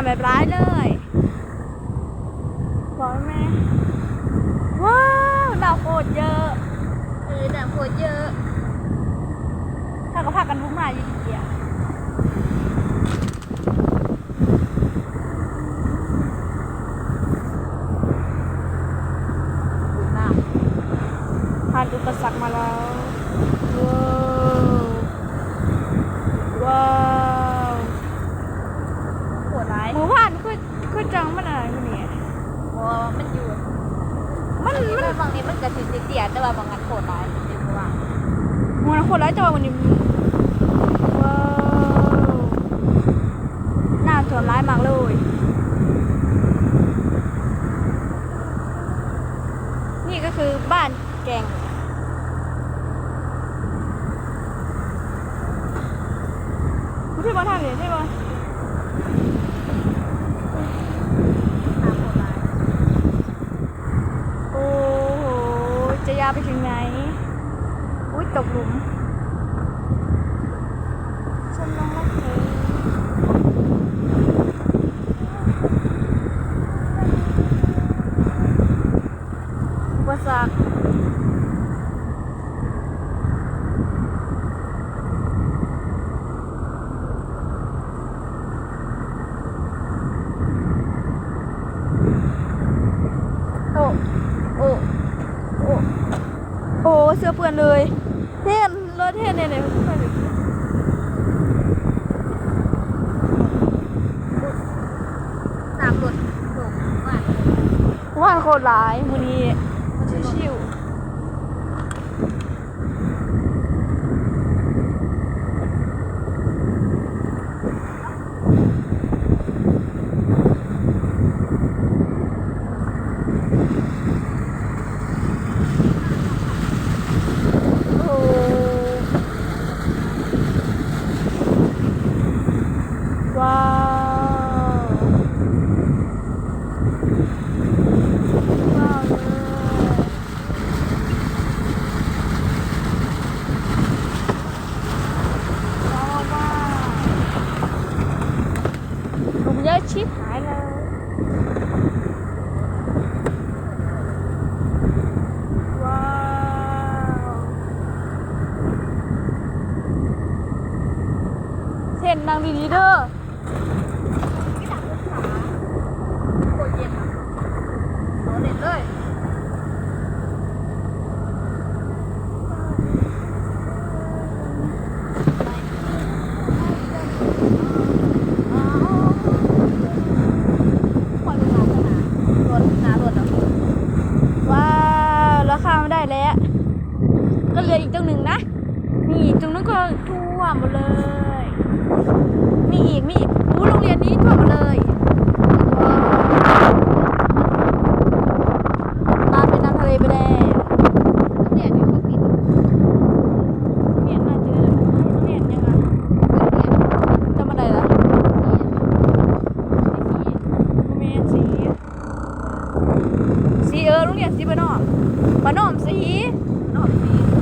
ำแบบร้ายเลยบอกแม่ว้าวดาวโคตรเยอะเออแต่คนเยอะถ้าก็พากันพุ่งมาอยู่ดีเดียวดูน้ำผ่านอุปสรรคมาแล้ว ว้าว ว้าว โหดร้าย หมู่บ้านคือคือจังมันอะไรมันเนี่ย เพราะว่า มันอยู่มันมันมันบางนี้มันกระสิเตียๆแต่ว่าบางอันโหดร้ายจริงๆว่ามันคนร้ายจังหวะวันนี้ว้าวน่าถ่วมร้ายมากเลยนี่ก็คือบ้านแกงพี่บอลทำเลยใช่ปะทางโหดร้าย โอ้โห จะยาวไปถึงไหน อุ้ย ตกหลุมฉันลองรักเธออุปสรรคโอ้โอ้ โอ้ โอ้ เสื้อเปื้อนเลย เท่นรถเท่นเนี่ยเนี่ยเพื่อนน้ำหลุดหลงว่าว่าโคตรร้ายมือนี้ชิวๆโอ้ว้าว ว้าวเลยว้าวว้าวหลุมเยอะ ชิบหายเลยว้าวเส้นนางดีดีเด้อ อีกตรงหนึ่งนะมีอีกตรงนู้นก็ท่วมหมดเลย มีอีกมีอีกรู้โรงเรียนนี้ท่วมหมดเลยตาเป็นน้ำทะเลไปแล้วสีเออโรงเรียนสีบ้านนอมบ้านนอมสีบ้านนอมสี